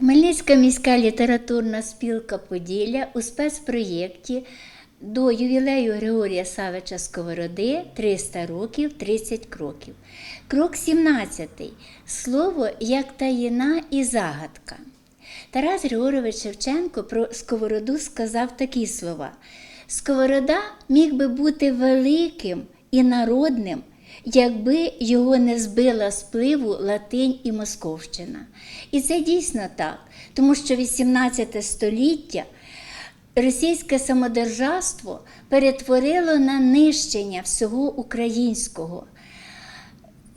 Хмельницька міська літературна спілка Поділля у спецпроєкті до ювілею Григорія Савича Сковороди 300 років 30 кроків. Крок 17. Слово як таїна і загадка. Тарас Григорович Шевченко про сковороду сказав такі слова: Сковорода міг би бути великим і народним, якби його не збила з пливу латинь і Московщина. І це дійсно так, тому що 18 століття російське самодержавство перетворило на нищення всього українського.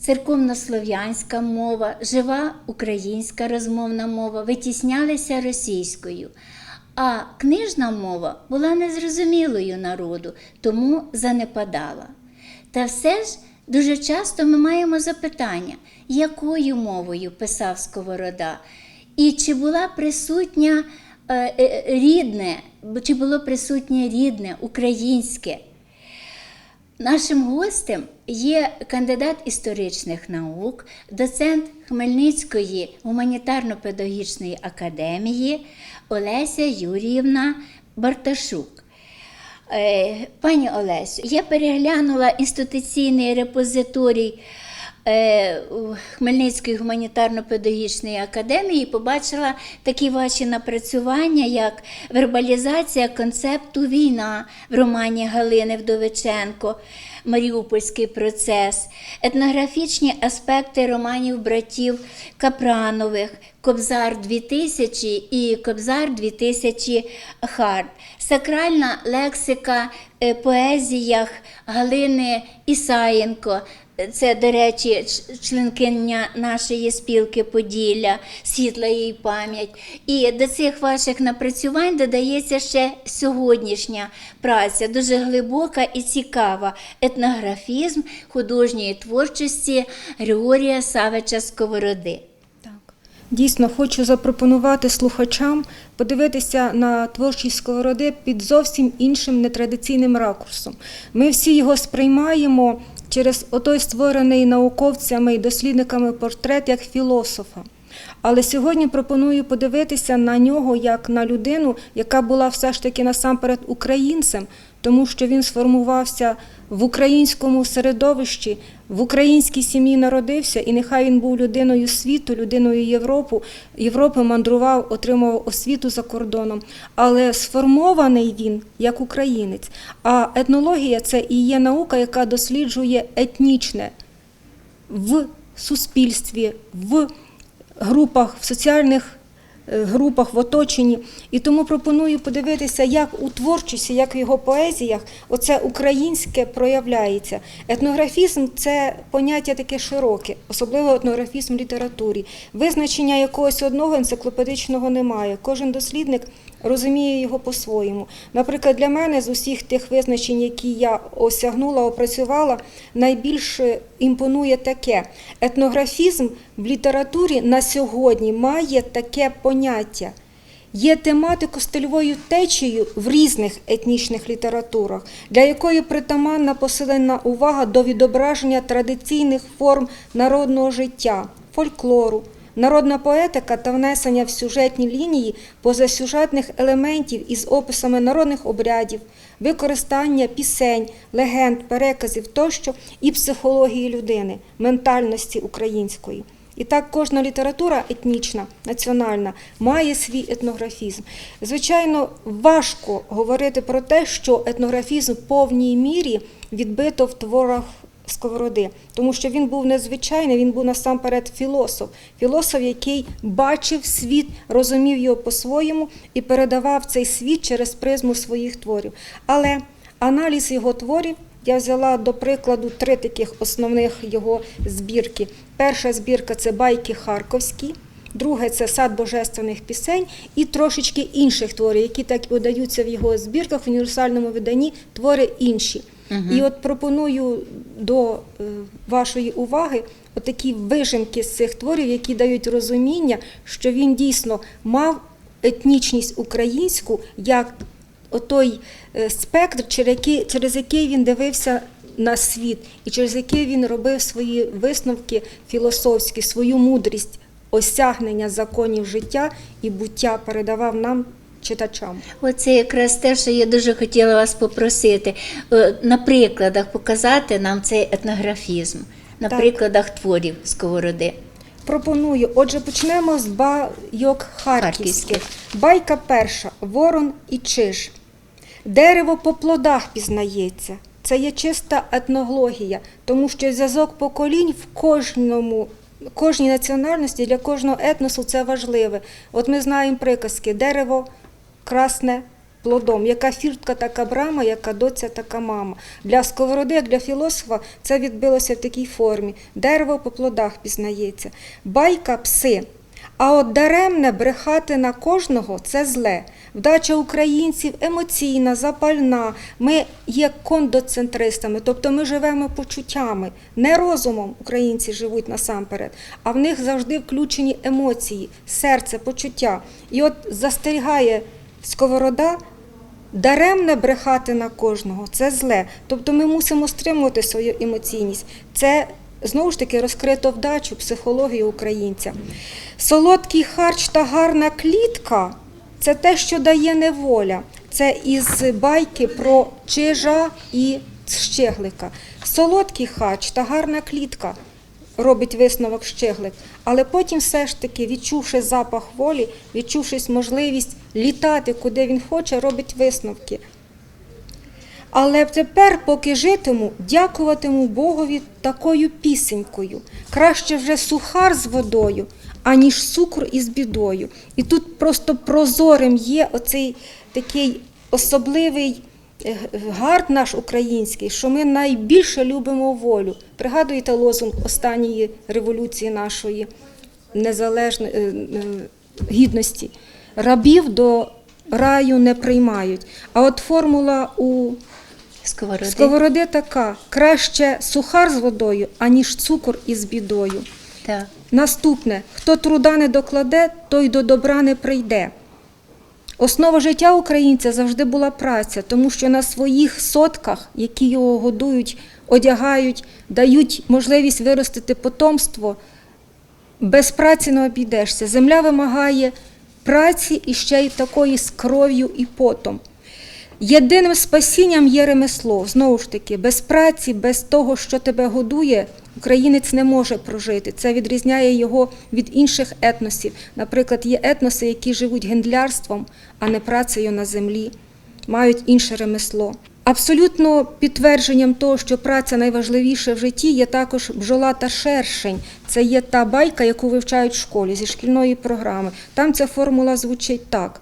Церковнослов'янська мова, жива українська розмовна мова витіснялися російською, а книжна мова була незрозумілою народу, тому занепадала. Та все ж дуже часто ми маємо запитання, якою мовою писав Сковорода, і чи була присутня е, е, рідне, чи було присутнє рідне українське. Нашим гостем є кандидат історичних наук, доцент Хмельницької гуманітарно-педагогічної академії Олеся Юріївна Барташук. Е, Пані Олесю, я переглянула інституційний репозиторій е, Хмельницької гуманітарно-педагогічної академії і побачила такі ваші напрацювання, як вербалізація концепту війна в романі Галини Вдовиченко, Маріупольський процес, етнографічні аспекти романів братів Капранових, Кобзар 2000 і Кобзар 2000 Хард, сакральна лексика е, поезіях Галини Ісаєнко. Це, до речі, членкиня нашої спілки Поділля, світла їй пам'ять. І до цих ваших напрацювань додається ще сьогоднішня праця, дуже глибока і цікава етнографізм художньої творчості Григорія Савича Сковороди. Так. Дійсно, хочу запропонувати слухачам подивитися на творчість сковороди під зовсім іншим нетрадиційним ракурсом. Ми всі його сприймаємо через отой створений науковцями і дослідниками портрет як філософа. Але сьогодні пропоную подивитися на нього як на людину, яка була все ж таки насамперед українцем, тому що він сформувався в українському середовищі, в українській сім'ї народився, і нехай він був людиною світу, людиною Європи, Європи мандрував, отримував освіту за кордоном. Але сформований він як українець. А етнологія це і є наука, яка досліджує етнічне в суспільстві, в групах, в соціальних групах, в оточенні. І тому пропоную подивитися, як у творчості, як в його поезіях, оце українське проявляється. Етнографізм це поняття таке широке, особливо етнографізм в літературі. Визначення якогось одного енциклопедичного немає. Кожен дослідник розуміє його по-своєму. Наприклад, для мене з усіх тих визначень, які я осягнула, опрацювала, найбільше імпонує таке: етнографізм в літературі на сьогодні має таке поняття. Є тематико-стильовою течією в різних етнічних літературах, для якої притаманна посилена увага до відображення традиційних форм народного життя, фольклору, народна поетика та внесення в сюжетні лінії позасюжетних елементів із описами народних обрядів, використання пісень, легенд, переказів тощо і психології людини, ментальності української. І так кожна література етнічна, національна має свій етнографізм. Звичайно, важко говорити про те, що етнографізм в повній мірі відбито в творах Сковороди, тому що він був незвичайний, він був насамперед філософ. Філософ, який бачив світ, розумів його по-своєму і передавав цей світ через призму своїх творів. Але аналіз його творів я взяла до прикладу три таких основних його збірки. Перша збірка це байки харківські. Друге це сад божественних пісень і трошечки інших творів, які так і подаються в його збірках в універсальному виданні, твори інші. І от пропоную до е, вашої уваги отакі вижимки з цих творів, які дають розуміння, що він дійсно мав етнічність українську як отой е, спектр, через який, через який він дивився на світ, і через який він робив свої висновки філософські, свою мудрість осягнення законів життя і буття передавав нам читачам. Оце якраз те, що я дуже хотіла вас попросити. е, На прикладах показати нам цей етнографізм, на Так. прикладах творів Сковороди. Пропоную. Отже, почнемо з байок харківських. Харківських. Байка перша Ворон і Чиж. Дерево по плодах пізнається. Це є чиста етнологія, тому що зв'язок поколінь в кожному. Кожній національності для кожного етносу це важливе. От ми знаємо приказки: дерево красне плодом, яка фіртка, така брама, яка доця, така мама. Для сковороди, як для філософа, це відбилося в такій формі. Дерево по плодах пізнається. Байка пси. А от даремне брехати на кожного це зле. Вдача українців емоційна, запальна. Ми є кондоцентристами, тобто ми живемо почуттями. Не розумом українці живуть насамперед, а в них завжди включені емоції, серце, почуття. І от застерігає сковорода. Даремне брехати на кожного це зле. Тобто ми мусимо стримувати свою емоційність. Це знову ж таки розкрито вдачу, психологію українця. Солодкий харч та гарна клітка це те, що дає неволя. Це із байки про чижа і щеглика. Солодкий харч та гарна клітка робить висновок щеглик, але потім все ж таки, відчувши запах волі, відчувши можливість літати, куди він хоче, робить висновки. Але тепер, поки житиму, дякуватиму Богові такою пісенькою. Краще вже сухар з водою, аніж цукор із бідою. І тут просто прозорим є оцей такий особливий гард наш український, що ми найбільше любимо волю. Пригадуєте лозунг останньої революції нашої незалежної е, е, гідності. Рабів до раю не приймають. А от формула у Сковороди. Сковороди така: краще сухар з водою, аніж цукор із бідою. Так. Наступне: хто труда не докладе, той до добра не прийде. Основа життя українця завжди була праця, тому що на своїх сотках, які його годують, одягають, дають можливість виростити потомство, без праці не обійдешся. Земля вимагає праці і ще й такої з кров'ю і потом. Єдиним спасінням є ремесло. Знову ж таки, без праці, без того, що тебе годує, українець не може прожити. Це відрізняє його від інших етносів. Наприклад, є етноси, які живуть гендлярством, а не працею на землі, мають інше ремесло. Абсолютно підтвердженням того, що праця найважливіша в житті, є також бджола та шершень. Це є та байка, яку вивчають в школі зі шкільної програми. Там ця формула звучить так.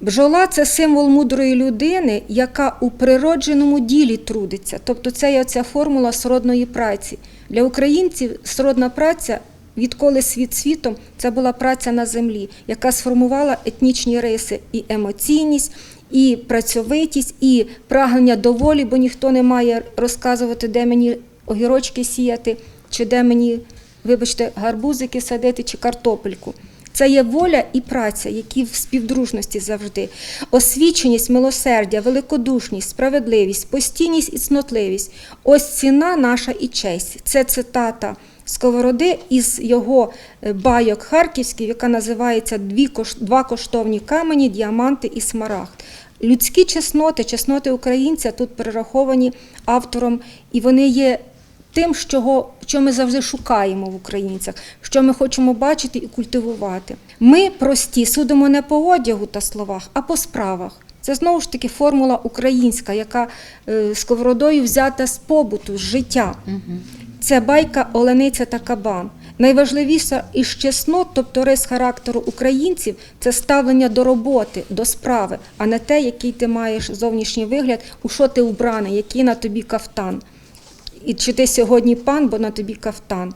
Бджола це символ мудрої людини, яка у природженому ділі трудиться. Тобто це є ця формула сродної праці. Для українців сродна праця, відколи світ світом, це була праця на землі, яка сформувала етнічні риси і емоційність, і працьовитість, і прагнення до волі, бо ніхто не має розказувати, де мені огірочки сіяти, чи де мені, вибачте, гарбузики садити, чи картопельку. Це є воля і праця, які в співдружності завжди. Освіченість, милосердя, великодушність, справедливість, постійність і цнотливість. Ось ціна наша і честь. Це цитата Сковороди із його е, байок харківських, яка називається «Дві Два коштовні камені, діаманти і смарагд. Людські чесноти, чесноти українця тут перераховані автором, і вони є тим, що, ми завжди шукаємо в українцях, що ми хочемо бачити і культивувати. Ми прості судимо не по одягу та словах, а по справах. Це знову ж таки формула українська, яка е, сковородою взята з побуту, з життя. Це байка Олениця та Кабан. Найважливіше із чеснот, тобто рис характеру українців, це ставлення до роботи, до справи, а не те, який ти маєш зовнішній вигляд, у що ти вбраний, який на тобі кафтан. І чи ти сьогодні пан, бо на тобі кафтан.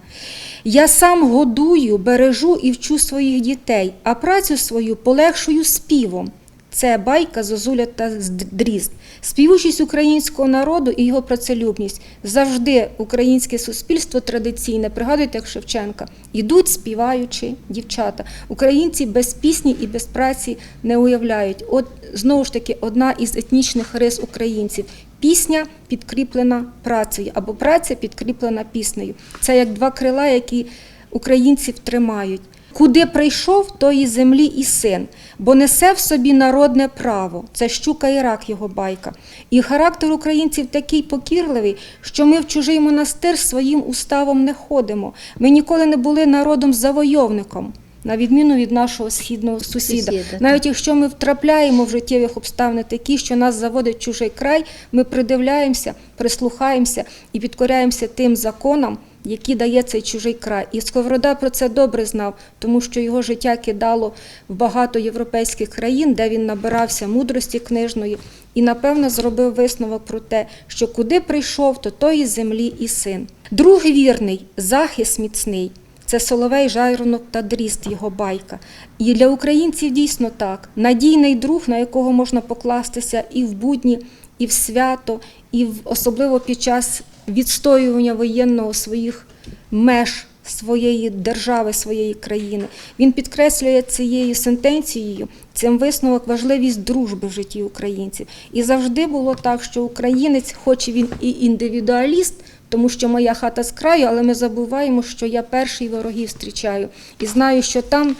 Я сам годую, бережу і вчу своїх дітей, а працю свою полегшую співом. Це байка Зозуля та Дрізд. Співучість українського народу і його працелюбність. Завжди українське суспільство традиційне, пригадуйте, як Шевченка, ідуть співаючи дівчата. Українці без пісні і без праці не уявляють. От знову ж таки одна із етнічних рис українців. Пісня підкріплена працею або праця підкріплена піснею. Це як два крила, які українців тримають. Куди прийшов, тої землі і син, бо несе в собі народне право. Це щука і рак його байка. І характер українців такий покірливий, що ми в чужий монастир своїм уставом не ходимо. Ми ніколи не були народом завойовником, на відміну від нашого східного сусіда. Сусіда, так. Навіть якщо ми втрапляємо в життєвих обставини такі, що нас заводить чужий край, ми придивляємося, прислухаємося і підкоряємося тим законам, які дає цей чужий край. І Сковорода про це добре знав, тому що його життя кидало в багато європейських країн, де він набирався мудрості книжної, і напевно зробив висновок про те, що куди прийшов, то тої землі і син. Друг вірний, захист міцний. Це Соловей, Жайронок та Дріст, його байка. І для українців дійсно так. Надійний друг, на якого можна покластися і в будні, і в свято, і в, особливо під час відстоювання воєнного своїх меж своєї держави, своєї країни. Він підкреслює цією сентенцією, цим висновок важливість дружби в житті українців. І завжди було так, що українець, хоч він і індивідуаліст, тому що моя хата з краю, але ми забуваємо, що я перший ворогів зустрічаю. І знаю, що там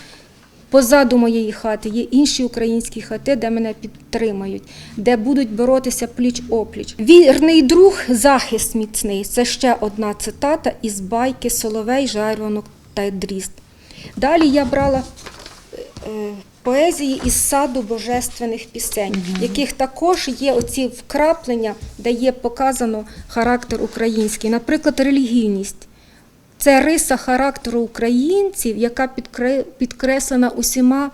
позаду моєї хати є інші українські хати, де мене підтримають, де будуть боротися пліч-опліч. Вірний друг, захист міцний. Це ще одна цитата із байки Соловей, Жайронок та Дріст. Далі я брала поезії із саду божественних пісень, в яких також є оці вкраплення, де є показано характер український, наприклад, релігійність. Це риса характеру українців, яка підкреслена усіма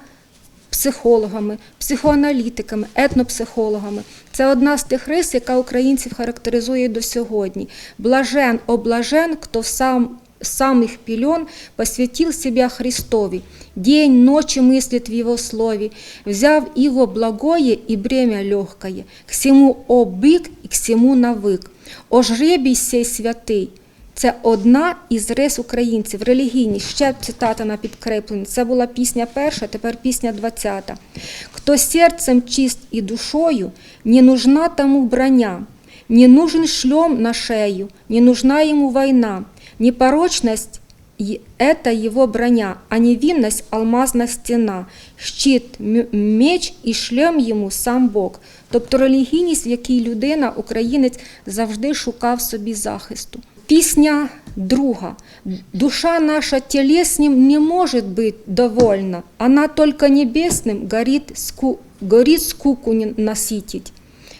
психологами, психоаналітиками, етнопсихологами. Це одна з тих рис, яка українців характеризує до сьогодні. Блажен, облажен, хто сам самых пелен посвятил себя Христові, день, ночи мыслит в Его слове, взяв Его благое и бремя легкое, к всему обык и к всему навык. О жребій сей святий, це одна із рис українців, релігійність. Ще цитата на підкрепленні. Це була пісня перша, тепер пісня двадцята. Хто серцем чист і душою, не нужна тому броня, не нужен шлем на шею, не нужна ему война. Непорочность и это его броня, а невинность – алмазна стіна, щит, м- меч і шлем йому сам Бог. Тобто релігійність, в якій людина, українець, завжди шукав собі захисту. Пісня друга. Душа наша телесним не может быть довольна, она только небесным горит, ску... горит скуку не наситить.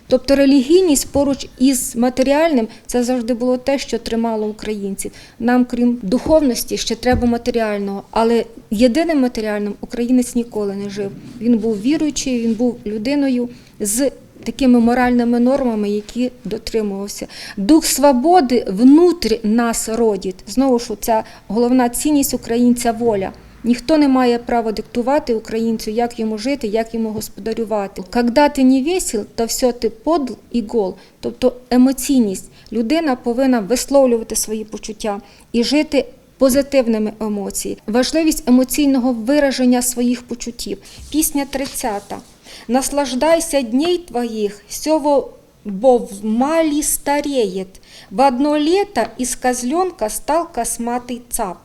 Тобто релігійність поруч із матеріальним це завжди було те, що тримало українців. Нам, крім духовності, ще треба матеріального. Але єдиним матеріальним українець ніколи не жив. Він був віруючий, він був людиною з такими моральними нормами, які дотримувався. Дух свободи внутрі нас родить. Знову ж ця головна цінність українця воля. Ніхто не має права диктувати українцю, як йому жити, як йому господарювати. Когда ти не весел, то все ти подл і гол. Тобто емоційність. Людина повинна висловлювати свої почуття і жити позитивними емоціями. Важливість емоційного вираження своїх почуттів. Пісня 30. Наслаждайся дней твоїх, сього бо в малі стареет. В одно лето із козленка став косматий цап.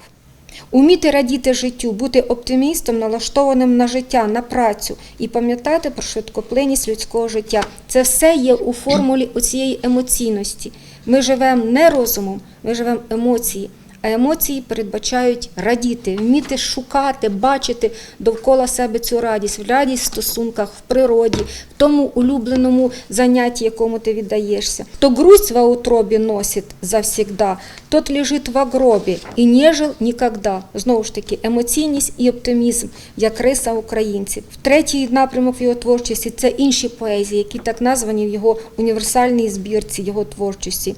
Уміти радіти життю, бути оптимістом, налаштованим на життя, на працю і пам'ятати про швидкоплинність людського життя. Це все є у формулі оцієї емоційності. Ми живемо не розумом, ми живемо емоції. А емоції передбачають радіти, вміти шукати, бачити довкола себе цю радість, радість в стосунках, в природі, в тому улюбленому занятті, якому ти віддаєшся. Хто грусть во утробі носить завсігда, тот лежить в гробі і не жив нікогда. Знову ж таки, емоційність і оптимізм, як риса українців. В Третій напрямок в його творчості це інші поезії, які так названі в його універсальній збірці його творчості.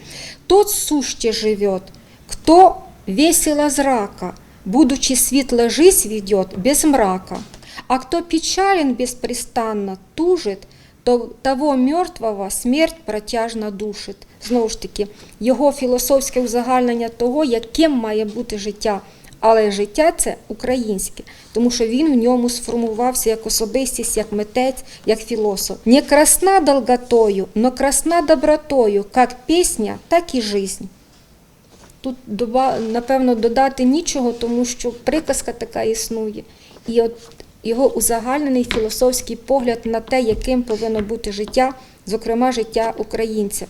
Тот суще живет, кто весело зрака, будучи светло жизнь ведет без мрака. А кто печален беспрестанно, тужит, то того мертвого смерть протяжно душить. Знову ж таки, його філософське узагальнення того, яким має бути життя. Але життя це українське, тому що він в ньому сформувався як особистість, як митець, як філософ. Не красна долготою, но красна добротою, як пісня, так і жизнь. Тут доба- напевно додати нічого, тому що приказка така існує. І от його узагальнений філософський погляд на те, яким повинно бути життя, зокрема життя українця.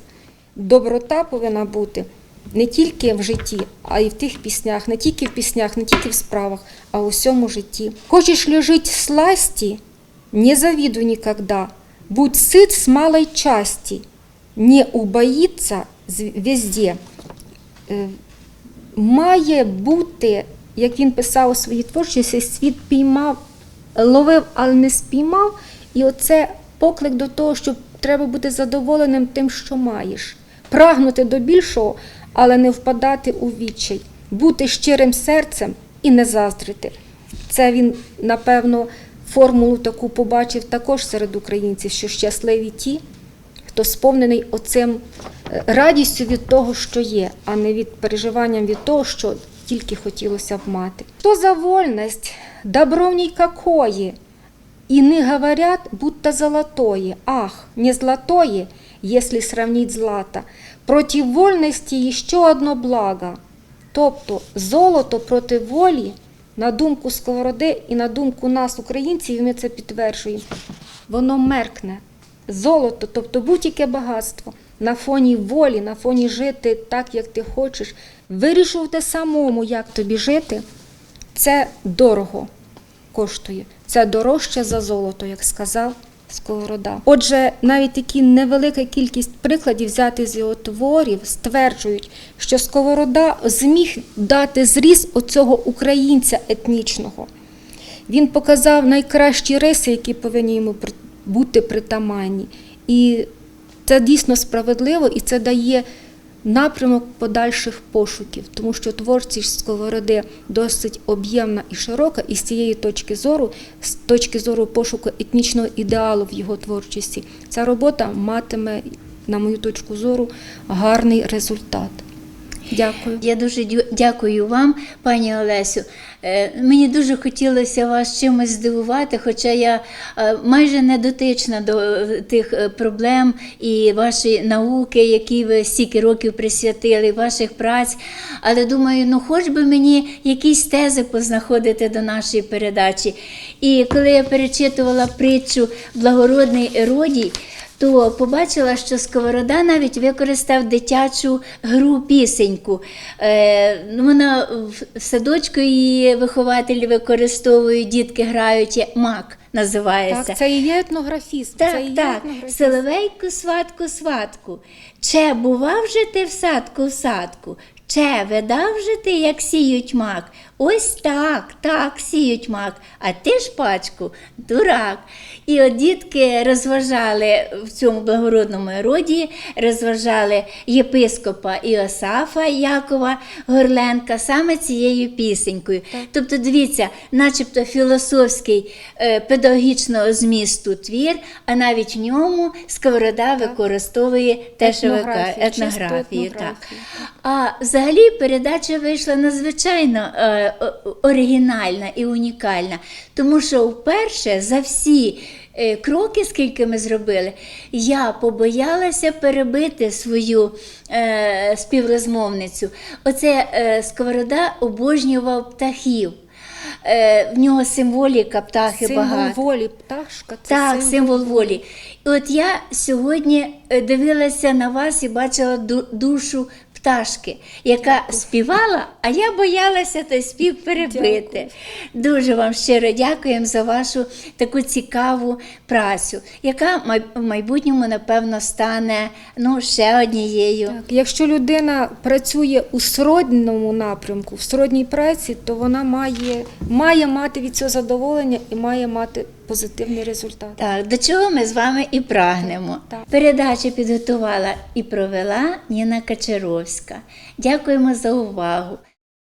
Доброта повинна бути не тільки в житті, а й в тих піснях, не тільки в піснях, не тільки в справах, а у всьому житті. Хочеш ли жить сласти, не завидуй никогда, будь сыт с малой части, не убоїться везде. Має бути, як він писав у своїй творчості, світ піймав, ловив, але не спіймав. І оце поклик до того, що треба бути задоволеним тим, що маєш, прагнути до більшого, але не впадати у відчай, бути щирим серцем і не заздрити. Це він, напевно, формулу таку побачив також серед українців, що щасливі ті, хто сповнений оцим радістю від того, що є, а не від переживанням від того, що тільки хотілося б мати. Що за вольність? Добро в ній какое? Иные говорят, будто золотое. Ах, не золотое, если сравнить злато. Против вольності еще одно благо. Тобто золото проти волі, на думку Сковороди і на думку нас, українців, і ми це підтверджуємо, воно меркне. Золото, тобто будь-яке багатство, на фоні волі, на фоні жити так, як ти хочеш, вирішувати самому, як тобі жити, це дорого коштує. Це дорожче за золото, як сказав Сковорода. Отже, навіть такі невелика кількість прикладів взяти з його творів стверджують, що Сковорода зміг дати зріз оцього українця етнічного. Він показав найкращі риси, які повинні йому бути притаманні. І це дійсно справедливо, і це дає напрямок подальших пошуків, тому що творчість Сковороди досить об'ємна і широка, і з цієї точки зору, з точки зору пошуку етнічного ідеалу в його творчості, ця робота матиме, на мою точку зору, гарний результат. Дякую. Я дуже дякую вам, пані Олесю. Е, Мені дуже хотілося вас чимось здивувати, хоча я е, майже не дотична до е, тих проблем і вашої науки, які ви стільки років присвятили, ваших праць. Але думаю, ну хоч би мені якісь тези познаходити до нашої передачі. І коли я перечитувала притчу Благородний Еродій, то побачила, що Сковорода навіть використав дитячу гру пісеньку. Е, вона в садочку її вихователі використовують, дітки грають мак називається. Так, це і є етнографізм. Так, це і є так. етнографізм. Соловейку, сватку, сватку. Че бував же ти в садку, в садку? Че видав же ти, як сіють мак? Ось так, так сіють мак, а ти ж пачку, дурак. І от дітки розважали в цьому благородному роді, розважали єпископа Іосафа Якова Горленка саме цією пісенькою. Тобто, дивіться, начебто філософський е, педагогічного змісту твір, а навіть в ньому Сковорода використовує те, що Етнографію, етнографію. Так. А взагалі передача вийшла надзвичайно е, оригінальна і унікальна, тому що вперше за всі е, кроки, скільки ми зробили, я побоялася перебити свою е, співрозмовницю. Оце е, Сковорода обожнював птахів. Е, в нього символіка птахи Символ багато. волі, пташка. Це Так, символ волі. І от я сьогодні е, дивилася на вас і бачила душу пташки, яка співала, а я боялася той спів перебити. Дуже вам щиро дякуємо за вашу таку цікаву працю, яка в майбутньому, напевно, стане ну, ще однією. Так, якщо людина працює у сродному напрямку, в сродній праці, то вона має, має мати від цього задоволення і має мати позитивний результат. Так, до чого ми з вами і прагнемо. Так. Передачу підготувала і провела Ніна Качаровська. Дякуємо за увагу.